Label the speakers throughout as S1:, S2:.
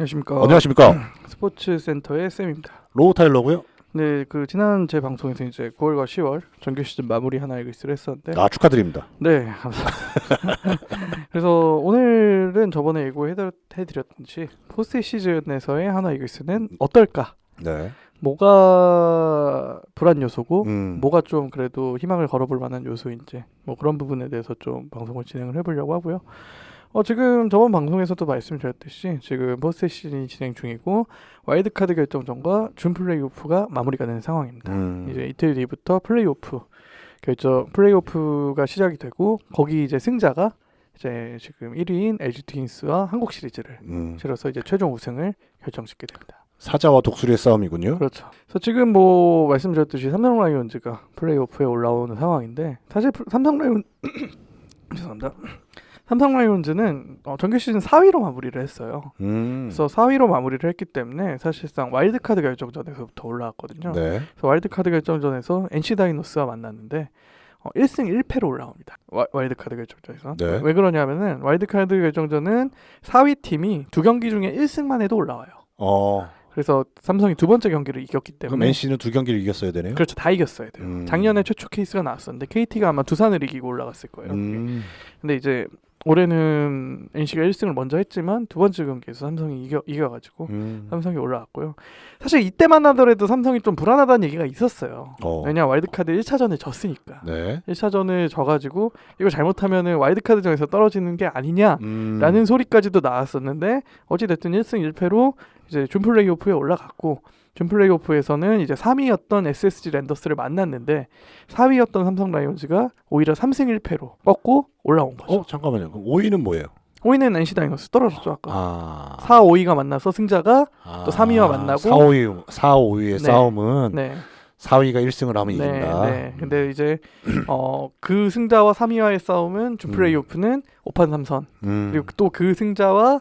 S1: 안녕하십니까.
S2: 안녕하십니까.
S1: 스포츠 센터의 쌤입니다.
S2: 로우 타일러고요.
S1: 네, 그 지난 제 방송에서 이제 9월과 10월 정규 시즌 마무리 하나 이글스를 했었는데,
S2: 아 축하드립니다.
S1: 네, 감사합니다. 그래서 오늘은 저번에 예고해드렸듯이 포스트 시즌에서의 하나 이글스는 어떨까?
S2: 네.
S1: 뭐가 불안 요소고,
S2: 음.
S1: 뭐가 좀 그래도 희망을 걸어볼 만한 요소인지 뭐 그런 부분에 대해서 좀 방송을 진행을 해보려고 하고요. 어 지금 저번 방송에서도 말씀드렸듯이 지금 포스트 시즌이 진행 중이고 와일드카드 결정전과 준 플레이오프가 마무리가 되는 상황입니다.
S2: 음.
S1: 이제 이틀 뒤부터 플레이오프 결정 플레이오프가 시작이 되고 거기 이제 승자가 이제 지금 1위인 LG 트윈스와 한국 시리즈를
S2: 음.
S1: 치러서 이제 최종 우승을 결정짓게 됩니다.
S2: 사자와 독수리의 싸움이군요.
S1: 그렇죠. 그래서 지금 뭐 말씀드렸듯이 삼성 라이온즈가 플레이오프에 올라오는 상황인데 사실 플- 삼성 라이온 죄송합니다. 삼성 라이온즈는 어, 정규 시즌 4위로 마무리를 했어요.
S2: 음.
S1: 그래서 4위로 마무리를 했기 때문에 사실상 와일드카드 결정전에서부터 올라왔거든요.
S2: 네.
S1: 그래서 와일드카드 결정전에서 NC 다이노스와 만났는데 어, 1승 1패로 올라옵니다. 와, 와일드카드 결정전에서.
S2: 네.
S1: 왜 그러냐면은 와일드카드 결정전은 4위 팀이 두 경기 중에 1승만 해도 올라와요.
S2: 어.
S1: 그래서 삼성이 두 번째 경기를 이겼기
S2: 그럼
S1: 때문에
S2: NC는 두 경기를 이겼어야 되네요.
S1: 그렇죠 다 이겼어야 돼요.
S2: 음.
S1: 작년에 최초 케이스가 나왔었는데 KT가 아마 두산을 이기고 올라갔을 거예요.
S2: 음.
S1: 근데 이제 올해는 NC가 1승을 먼저 했지만 두 번째 경기에서 삼성이 이겨 이겨가지고
S2: 음.
S1: 삼성이 올라왔고요. 사실 이때만 하더라도 삼성이 좀 불안하다는 얘기가 있었어요.
S2: 어.
S1: 왜냐 와일드카드 1차전에 졌으니까.
S2: 네.
S1: 1차전을 져가지고 이거 잘못하면은 와일드카드전에서 떨어지는 게 아니냐라는
S2: 음.
S1: 소리까지도 나왔었는데 어찌 됐든 1승 1패로 이제 준 플레이오프에 올라갔고 준 플레이오프에서는 이제 3위였던 SSG 랜더스를 만났는데 4위였던 삼성 라이온즈가 오히려 3승 1패로 꺾고 올라온 거죠.
S2: 어 잠깐만요. 그럼 5위는 뭐예요?
S1: 5위는 NC 다이노스 떨어졌죠 아까.
S2: 아.
S1: 4, 5위가 만나서 승자가
S2: 아.
S1: 또 3위와 만나고
S2: 4, 5위 4, 5위의
S1: 네.
S2: 싸움은
S1: 네,
S2: 4위가 1승을 하면
S1: 네,
S2: 이긴다.
S1: 네. 근데 이제 어 그 승자와 3위와의 싸움은 준
S2: 음.
S1: 플레이오프는 5판 3선
S2: 음.
S1: 그리고 또 그 승자와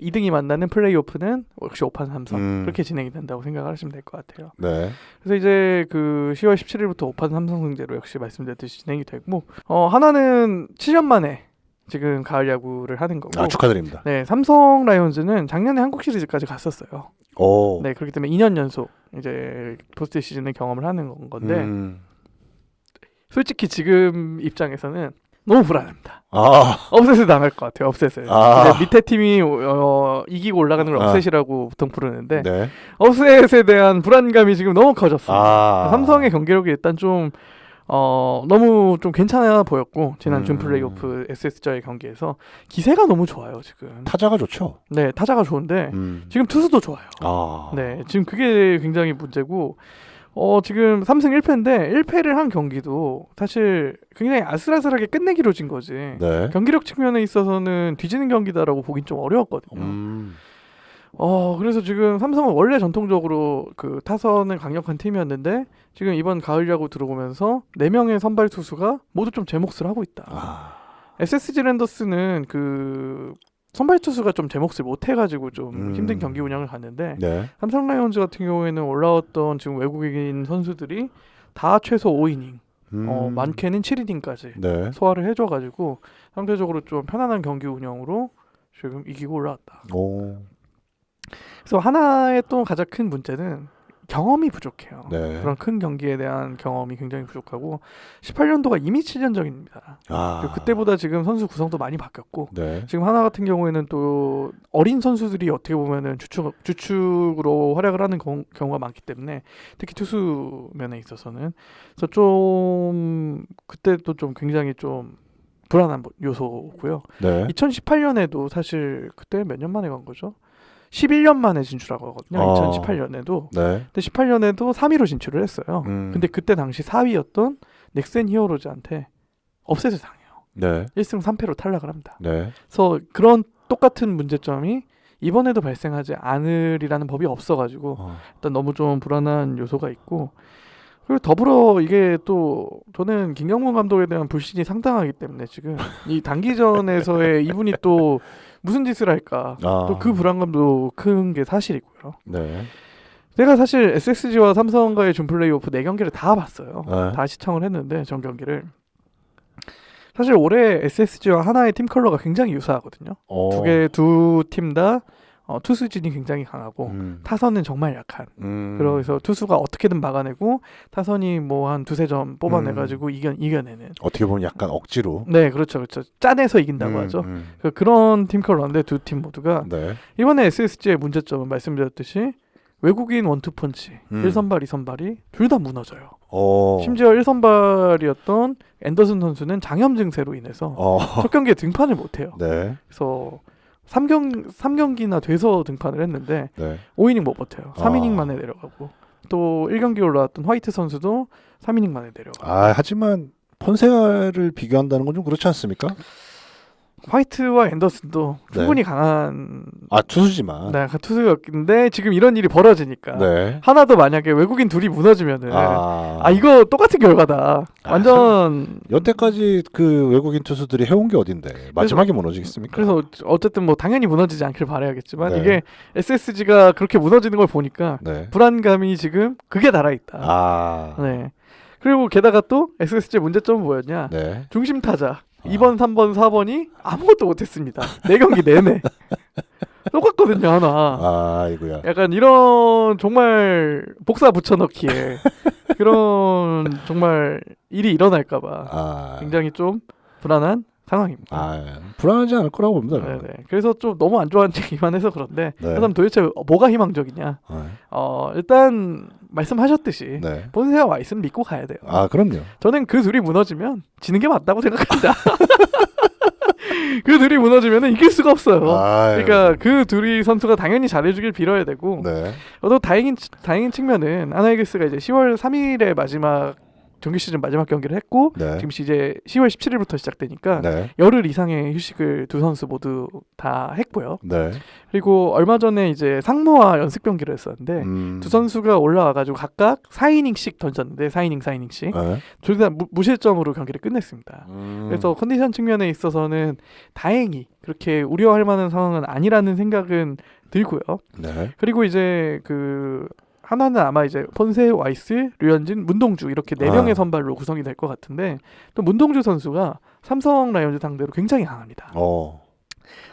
S1: 2등이 만나는 플레이오프는 역시 5판 3선
S2: 음.
S1: 그렇게 진행이 된다고 생각을 하시면 될 것 같아요.
S2: 네.
S1: 그래서 이제 그 10월 17일부터 5판 3선 승제로 역시 말씀드렸듯이 진행이 되고 어 하나는 7년 만에 지금 가을 야구를 하는 거고
S2: 아 축하드립니다.
S1: 네 삼성 라이온즈는 작년에 한국 시리즈까지 갔었어요.
S2: 오.
S1: 네 그렇기 때문에 2년 연속 이제 포스트 시즌을 경험을 하는 건 건데
S2: 음.
S1: 솔직히 지금 입장에서는 너무 불안합니다.
S2: 아.
S1: 업셋을 당할 것 같아요. 업셋을.
S2: 아.
S1: 밑에 팀이 어, 이기고 올라가는 걸
S2: 아.
S1: 업셋이라고 보통 부르는데
S2: 네.
S1: 업셋에 대한 불안감이 지금 너무 커졌습니다.
S2: 아.
S1: 삼성의 경기력이 일단 좀 어, 너무 좀 괜찮아 보였고 지난
S2: 음.
S1: 준 플레이오프 SS자의 경기에서 기세가 너무 좋아요 지금.
S2: 타자가 좋죠.
S1: 네 타자가 좋은데
S2: 음.
S1: 지금 투수도 좋아요.
S2: 아.
S1: 네 지금 그게 굉장히 문제고 어 지금 3승 1패인데 1패를 한 경기도 사실 굉장히 아슬아슬하게 끝내기로 진 거지.
S2: 네.
S1: 경기력 측면에 있어서는 뒤지는 경기다라고 보긴 좀 어려웠거든요.
S2: 음.
S1: 어 그래서 지금 삼성은 원래 전통적으로 그 타선은 강력한 팀이었는데 지금 이번 가을 야구 들어오면서 네 명의 선발 투수가 모두 좀 제 몫을 하고 있다.
S2: 아.
S1: SSG 랜더스는 그 선발 투수가 좀 제 몫을 못 해가지고 좀
S2: 음.
S1: 힘든 경기 운영을 갔는데
S2: 네.
S1: 삼성 라이온즈 같은 경우에는 올라왔던 지금 외국인 선수들이 다 최소 5이닝,
S2: 음.
S1: 어 많게는 7이닝까지
S2: 네.
S1: 소화를 해줘가지고 상대적으로 좀 편안한 경기 운영으로 지금 이기고 올라왔다.
S2: 오.
S1: 그래서 하나의 또 가장 큰 문제는 경험이 부족해요.
S2: 네.
S1: 그런 큰 경기에 대한 경험이 굉장히 부족하고 18년도가 이미 7년 전입니다.
S2: 아.
S1: 그리고 그때보다 지금 선수 구성도 많이 바뀌었고
S2: 네.
S1: 지금 하나 같은 경우에는 또 어린 선수들이 어떻게 보면은 주축 주축으로 활약을 하는 경- 경우가 많기 때문에 특히 투수 면에 있어서는 그래서 좀 그때도 좀 굉장히 좀 불안한 뭐- 요소고요.
S2: 네.
S1: 2018년에도 사실 그때 몇 년 만에 간 거죠? 11년 만에 진출하고 하거든요.
S2: 어.
S1: 2018년에도.
S2: 네.
S1: 근데 18년에도 3위로 진출을 했어요.
S2: 음.
S1: 근데 그때 당시 4위였던 넥센 히어로즈한테 업셋을 당해요.
S2: 네.
S1: 1승 3패로 탈락을 합니다.
S2: 네.
S1: 그래서 그런 똑같은 문제점이 이번에도 발생하지 않으리라는 법이 없어가지고
S2: 어.
S1: 일단 너무 좀 불안한 요소가 있고 그리고 더불어 이게 또 저는 김경문 감독에 대한 불신이 상당하기 때문에 지금 이 단기전에서의 이분이 또 무슨 짓을 할까
S2: 아.
S1: 또 그 불안감도 큰 게 사실이고요.
S2: 네.
S1: 제가 사실 SSG와 삼성과의 준 플레이오프 네 경기를 다 봤어요.
S2: 네.
S1: 다 시청을 했는데 전 경기를 사실 올해 SSG와 하나의 팀 컬러가 굉장히 유사하거든요.
S2: 어.
S1: 두개 두 팀 다 어, 투수진이 굉장히 강하고
S2: 음.
S1: 타선은 정말 약한.
S2: 음.
S1: 그래서 투수가 어떻게든 막아내고 타선이 뭐 한 두세 점 뽑아내가지고 이겨 이겨내는.
S2: 어떻게 보면 약간 억지로
S1: 네, 그렇죠, 그렇죠. 짜내서 이긴다고
S2: 음,
S1: 하죠.
S2: 음.
S1: 그 그런 팀 컬러인데 두 팀 모두가
S2: 네.
S1: 이번에 SSG의 문제점은 말씀드렸듯이 외국인 원투펀치
S2: 음.
S1: 1선발, 2선발이 둘 다 무너져요.
S2: 어.
S1: 심지어 1선발이었던 앤더슨 선수는 장염 증세로 인해서
S2: 어.
S1: 첫 경기에 등판을 못해요.
S2: 네.
S1: 그래서 3경 3경기나 돼서 등판을 했는데
S2: 네.
S1: 5이닝 못 버텨요.
S2: 아.
S1: 3이닝 만에 내려가고 또 1경기 올라왔던 화이트 선수도 3이닝 만에 내려가.
S2: 아, 하지만 폰세아를 비교한다는 건 좀 그렇지 않습니까?
S1: 화이트와 앤더슨도
S2: 네.
S1: 충분히 강한
S2: 아, 투수지만.
S1: 네, 투수였는데 지금 이런 일이 벌어지니까
S2: 네.
S1: 하나도 만약에 외국인 둘이 무너지면은
S2: 아.
S1: 아, 이거 똑같은 결과다.
S2: 아,
S1: 완전
S2: 여태까지 그 외국인 투수들이 해온 게 어딘데 마지막에 무너지겠습니까?
S1: 그래서 어쨌든 뭐 당연히 무너지지 않길 바라야겠지만
S2: 네.
S1: 이게 SSG가 그렇게 무너지는 걸 보니까
S2: 네.
S1: 불안감이 지금 그게 달아 있다.
S2: 아.
S1: 네. 그리고 게다가 또 SSG의 문제점은 뭐였냐?
S2: 네.
S1: 중심 타자
S2: 아.
S1: 2번, 3번, 4번이 아무것도 못했습니다. 네 경기 내내 똑같거든요 하나.
S2: 아, 아이고야.
S1: 약간 이런 정말 복사 붙여넣기에 그런 정말 일이 일어날까봐
S2: 아.
S1: 굉장히 좀 불안한 상황입니다.
S2: 아, 불안하지 않을 거라고 봅니다. 저는.
S1: 네네. 그래서 좀 너무 안 좋아하는 얘기만 해서 그런데
S2: 네.
S1: 그다음 도대체 뭐가 희망적이냐?
S2: 네.
S1: 어 일단 말씀하셨듯이
S2: 네.
S1: 본세와 와이스는 믿고 가야 돼요.
S2: 아, 그럼요.
S1: 저는 그 둘이 무너지면 지는 게 맞다고 생각합니다. 그 둘이 무너지면 이길 수가 없어요.
S2: 아유.
S1: 그러니까 그 둘이 선수가 당연히 잘해주길 빌어야 되고
S2: 네.
S1: 또 다행인 다행인 측면은 아나이글스가 이제 10월 3일에 마지막 정규 시즌 마지막 경기를 했고
S2: 네.
S1: 지금 이제 10월 17일부터 시작되니까
S2: 네.
S1: 열흘 이상의 휴식을 두 선수 모두 다 했고요.
S2: 네.
S1: 그리고 얼마 전에 이제 상무와 연습 경기를 했었는데
S2: 음.
S1: 두 선수가 올라와가지고 각각 4이닝씩 던졌는데 4이닝 4이닝씩
S2: 네.
S1: 둘다 무실점으로 경기를 끝냈습니다.
S2: 음.
S1: 그래서 컨디션 측면에 있어서는 다행히 그렇게 우려할 만한 상황은 아니라는 생각은 들고요.
S2: 네.
S1: 그리고 이제 그 하나는 아마 이제 폰세, 와이스, 류현진, 문동주 이렇게 네
S2: 아.
S1: 명의 선발로 구성이 될 것 같은데 또 문동주 선수가 삼성 라이온즈 상대로 굉장히 강합니다.
S2: 어.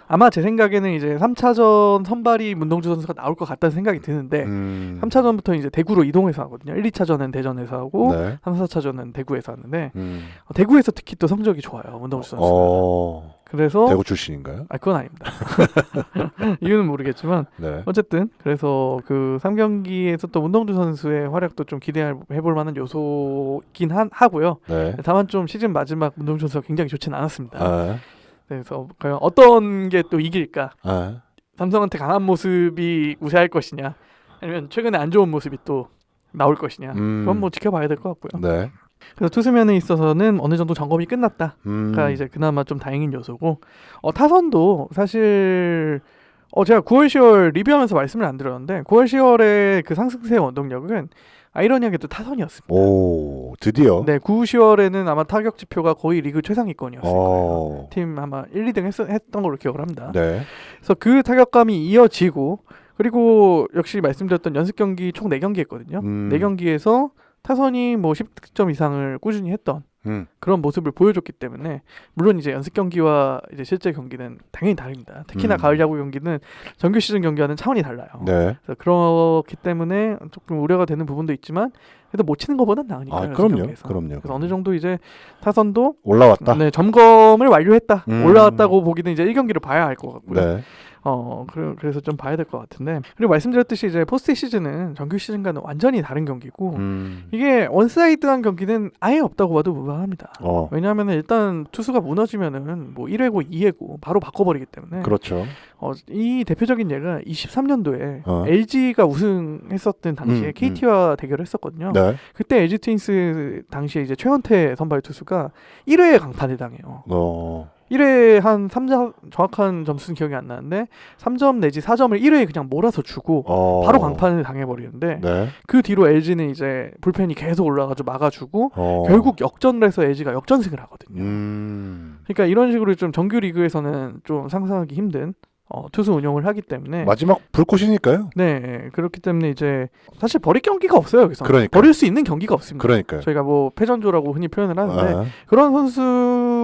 S1: 아마 제 생각에는 이제 3차전 선발이 문동주 선수가 나올 것 같다는 생각이 드는데
S2: 음.
S1: 3차전부터 이제 대구로 이동해서 하거든요. 1, 2차전은 대전에서 하고
S2: 네.
S1: 3, 4차전은 대구에서 하는데
S2: 음.
S1: 어, 대구에서 특히 또 성적이 좋아요. 문동주 선수가.
S2: 어.
S1: 그래서
S2: 대구 출신인가요?
S1: 아 그건 아닙니다. 이유는 모르겠지만
S2: 네.
S1: 어쨌든 그래서 그 3경기에서 또 문동주 선수의 활약도 좀 기대해 볼 만한 요소긴 한, 하고요.
S2: 네.
S1: 다만 좀 시즌 마지막 문동주 선수가 굉장히 좋지는 않았습니다.
S2: 아.
S1: 그래서 과연 어떤 게 또 이길까?
S2: 아.
S1: 삼성한테 강한 모습이 우세할 것이냐, 아니면 최근에 안 좋은 모습이 또 나올 것이냐?
S2: 음.
S1: 그건 뭐 지켜봐야 될 것 같고요.
S2: 네.
S1: 그래서 투수면에 있어서는 어느 정도 점검이 끝났다.
S2: 음.
S1: 가 이제 그나마 좀 다행인 요소고 어, 타선도 사실 어 제가 9월 10월 리뷰하면서 말씀을 안 드렸는데 9월 10월에 그 상승세의 원동력은 아이러니하게도 타선이었습니다.
S2: 오, 드디어.
S1: 네, 9, 10월에는 아마 타격 지표가 거의 리그 최상위권이었을 거예요.
S2: 어.
S1: 팀 아마 1, 2등 했, 했던 걸로 기억을 합니다.
S2: 네.
S1: 그래서 그 타격감이 이어지고 그리고 역시 말씀드렸던 연습 경기 총 4경기 했거든요.
S2: 음.
S1: 4경기에서 타선이 뭐 10득점 이상을 꾸준히 했던
S2: 음.
S1: 그런 모습을 보여줬기 때문에 물론 이제 연습 경기와 이제 실제 경기는 당연히 다릅니다. 특히나
S2: 음.
S1: 가을 야구 경기는 정규 시즌 경기와는 차원이 달라요.
S2: 네.
S1: 그래서 그렇기 때문에 조금 우려가 되는 부분도 있지만 그래도 못 치는 것보단 나으니까
S2: 아, 그럼요.
S1: 경기에서.
S2: 그럼요.
S1: 그래서 어느 정도 이제 타선도
S2: 올라왔다.
S1: 네, 점검을 완료했다.
S2: 음.
S1: 올라왔다고 보기는 이제 1경기를 봐야 할 것 같고요.
S2: 네.
S1: 어, 그래, 그래서 좀 봐야 될 것 같은데. 그리고 말씀드렸듯이 이제 포스트 시즌은 정규 시즌과는 완전히 다른 경기고
S2: 음.
S1: 이게 원사이드한 경기는 아예 없다고 봐도 무방합니다.
S2: 어.
S1: 왜냐하면 일단 투수가 무너지면은 뭐 1회고 2회고 바로 바꿔버리기 때문에
S2: 그렇죠.
S1: 어, 이 대표적인 예가 23년도에
S2: 어.
S1: LG가 우승했었던 당시에
S2: 음,
S1: KT와 대결을 했었거든요.
S2: 네.
S1: 그때 LG 트윈스 당시에 이제 최원태 선발 투수가 1회에 강판을 당해요.
S2: 어.
S1: 1회에 한 3점 정확한 점수는 기억이 안 나는데 3점 내지 4점을 1회에 그냥 몰아서 주고
S2: 어.
S1: 바로 강판을 당해버리는데
S2: 네.
S1: 그 뒤로 LG는 이제 불펜이 계속 올라가지고 막아주고
S2: 어.
S1: 결국 역전을 해서 LG가 역전승을 하거든요.
S2: 음.
S1: 그러니까 이런 식으로 좀 정규 리그에서는 좀 상상하기 힘든 어, 투수 운영을 하기 때문에
S2: 마지막 불꽃이니까요.
S1: 네 그렇기 때문에 이제 사실 버릴 경기가 없어요 여기서
S2: 그러니까요.
S1: 버릴 수 있는 경기가 없습니다.
S2: 그러니까요.
S1: 저희가 뭐 패전조라고 흔히 표현을 하는데
S2: 아.
S1: 그런 선수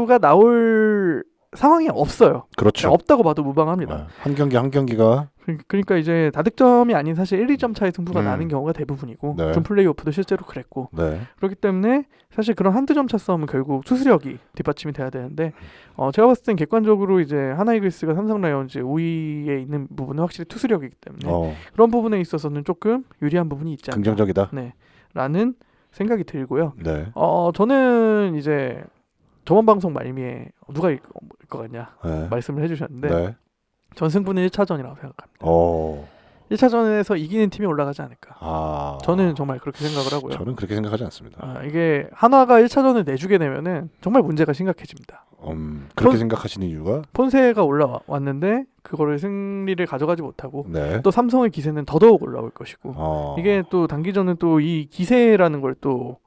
S1: 가 나올 상황이 없어요.
S2: 그렇죠.
S1: 없다고 봐도 무방합니다.
S2: 네. 한 경기 한 경기가
S1: 그- 그러니까 이제 다득점이 아닌 사실 1, 2점 차의 승부가
S2: 음.
S1: 나는 경우가 대부분이고
S2: 네.
S1: 좀 플레이오프도 실제로 그랬고
S2: 네.
S1: 그렇기 때문에 사실 그런 한두 점 차 싸움은 결국 투수력이 뒷받침이 돼야 되는데 어 제가 봤을 땐 객관적으로 이제 하나이글스가 삼성 라이온즈 우위에 있는 부분은 확실히 투수력이기 때문에
S2: 어,
S1: 그런 부분에 있어서는 조금 유리한 부분이 있지 않나
S2: 긍정적이다.
S1: 네. 라는 생각이 들고요.
S2: 네.
S1: 어 저는 이제 저번 방송 말미에 누가 일것 같냐
S2: 네.
S1: 말씀을 해주셨는데
S2: 네.
S1: 전 승부는 1차전이라고 생각합니다.
S2: 어.
S1: 1차전에서 이기는 팀이 올라가지 않을까.
S2: 아.
S1: 저는 정말 그렇게 생각을 하고요.
S2: 저는 그렇게 생각하지 않습니다.
S1: 아, 이게 한화가 1차전을 내주게 되면은 정말 문제가 심각해집니다.
S2: 음, 그렇게
S1: 폰-
S2: 생각하시는 이유가
S1: 폰세가 올라왔는데 그거를 승리를 가져가지 못하고
S2: 네.
S1: 또 삼성의 기세는 더더욱 올라올 것이고
S2: 어.
S1: 이게 또 단기전은 또 이 기세라는 걸또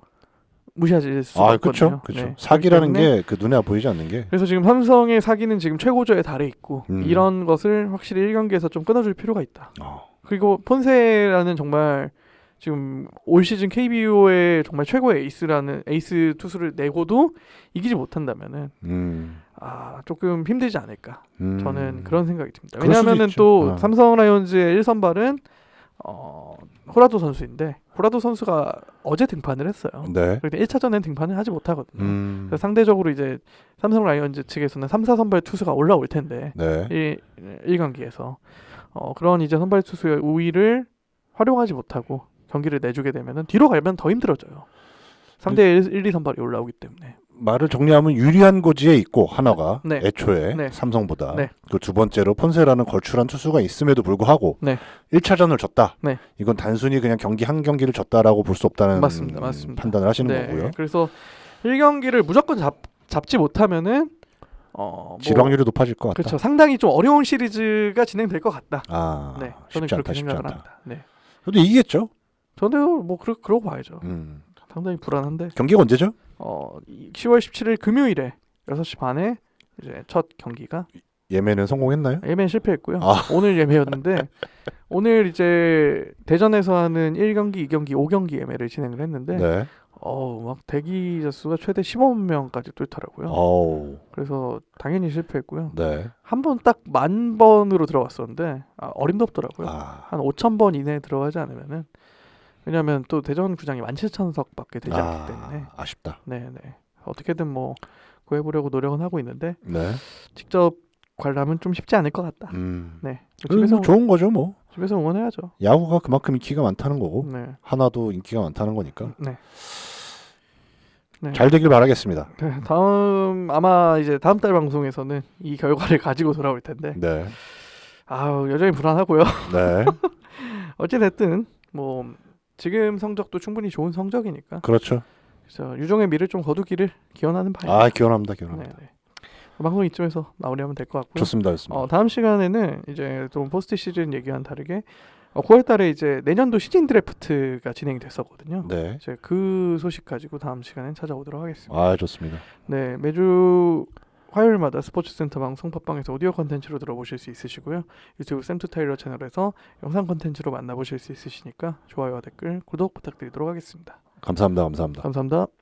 S1: 무시하실 수가
S2: 아,
S1: 없거든요.
S2: 그렇죠. 그렇죠.
S1: 네.
S2: 사기라는 게 그 눈에 보이지 않는 게
S1: 그래서 지금 삼성의 사기는 지금 최고조에 달해 있고
S2: 음.
S1: 이런 것을 확실히 1경기에서 좀 끊어줄 필요가 있다.
S2: 어.
S1: 그리고 폰세라는 정말 지금 올 시즌 KBO의 정말 최고의 에이스라는 에이스 투수를 내고도 이기지 못한다면은
S2: 음.
S1: 아 조금 힘들지 않을까
S2: 음.
S1: 저는 그런 생각이 듭니다. 왜냐하면은. 또
S2: 어.
S1: 삼성 라이온즈의 1선발은 어 호라도 선수인데 호라도 선수가 어제 등판을 했어요.
S2: 네.
S1: 그런데 1차전엔 등판을 하지 못하거든요.
S2: 음.
S1: 그래서 상대적으로 이제 삼성 라이온즈 측에서는 3, 4선발 투수가 올라올 텐데
S2: 네.
S1: 이 1경기에서 어, 그런 이제 선발 투수의 우위를 활용하지 못하고 경기를 내주게 되면은 뒤로 가면 더 힘들어져요. 상대 1, 1, 2 선발이 올라오기 때문에.
S2: 말을 정리하면 유리한 고지에 있고 하나가
S1: 네.
S2: 애초에
S1: 네.
S2: 삼성보다
S1: 네.
S2: 그두 번째로 폰세라는 걸출한 투수가 있음에도 불구하고
S1: 네.
S2: 1차전을 졌다.
S1: 네.
S2: 이건 단순히 그냥 경기 한 경기를 졌다라고 볼 수 없다는
S1: 맞습니다. 맞습니다.
S2: 판단을 하시는
S1: 네.
S2: 거고요.
S1: 그래서 1경기를 무조건 잡, 잡지 못하면은 어, 뭐,
S2: 질 확률이 높아질 것 같다.
S1: 그렇죠. 상당히 좀 어려운 시리즈가 진행될 것 같다.
S2: 아,
S1: 네. 저는
S2: 쉽지
S1: 그렇게
S2: 않다, 쉽지
S1: 생각을
S2: 않다.
S1: 합니다. 네.
S2: 근데 이기겠죠.
S1: 저는 뭐 그러, 그러고 봐야죠.
S2: 음.
S1: 상당히 불안한데
S2: 경기가 언제죠?
S1: 어, 이 10월 17일 금요일에 6시 반에 이제 첫 경기가
S2: 예매는 성공했나요?
S1: 예매 실패했고요.
S2: 아.
S1: 오늘 예매였는데 오늘 이제 대전에서 하는 1경기, 2경기, 5경기 예매를 진행을 했는데
S2: 네.
S1: 어우 막 대기 자 수가 최대 15만 명까지 뚫더라고요.
S2: 어우.
S1: 그래서 당연히 실패했고요.
S2: 네.
S1: 한 번 딱 만 번으로 들어갔었는데 아, 어림도 없더라고요.
S2: 아.
S1: 한 5천 번 이내에 들어가지 않으면은 왜냐하면 또 대전 구장이 17,000석밖에 되지 않기 때문에
S2: 아, 아쉽다.
S1: 네네 어떻게든 뭐 구해보려고 노력은 하고 있는데
S2: 네.
S1: 직접 관람은 좀 쉽지 않을 것 같다.
S2: 음.
S1: 네
S2: 그래서
S1: 집에서
S2: 뭐 좋은 거죠, 뭐.
S1: 집에서 응원해야죠.
S2: 야구가 그만큼 인기가 많다는 거고
S1: 네.
S2: 하나도 인기가 많다는 거니까
S1: 네. 네.
S2: 잘 되길 바라겠습니다.
S1: 네, 다음 아마 이제 다음 달 방송에서는 이 결과를 가지고 돌아올 텐데
S2: 네.
S1: 아우 여전히 불안하고요.
S2: 네.
S1: 어찌 됐든 뭐 지금 성적도 충분히 좋은 성적이니까
S2: 그렇죠.
S1: 그래서 유종의 미를 좀 거두기를 기원하는 바입니다.
S2: 아, 기원합니다. 기원합니다.
S1: 네, 네. 방송 이쯤에서 마무리하면 될 것 같고요.
S2: 좋습니다. 좋습니다.
S1: 어, 다음 시간에는 이제 좀 포스트 시즌 얘기와는 다르게 어, 9월달에 이제 내년도 시즌 드래프트가 진행이 됐었거든요.
S2: 네.
S1: 이제 그 소식 가지고 다음 시간에 찾아오도록 하겠습니다.
S2: 아, 좋습니다.
S1: 네, 매주 화요일마다 스포츠센터 방송 팟빵에서 오디오 컨텐츠로 들어보실 수 있으시고요. 유튜브 샘투 타일러 채널에서 영상 컨텐츠로 만나보실 수 있으시니까 좋아요와 댓글, 구독 부탁드리도록 하겠습니다.
S2: 감사합니다. 감사합니다.
S1: 감사합니다.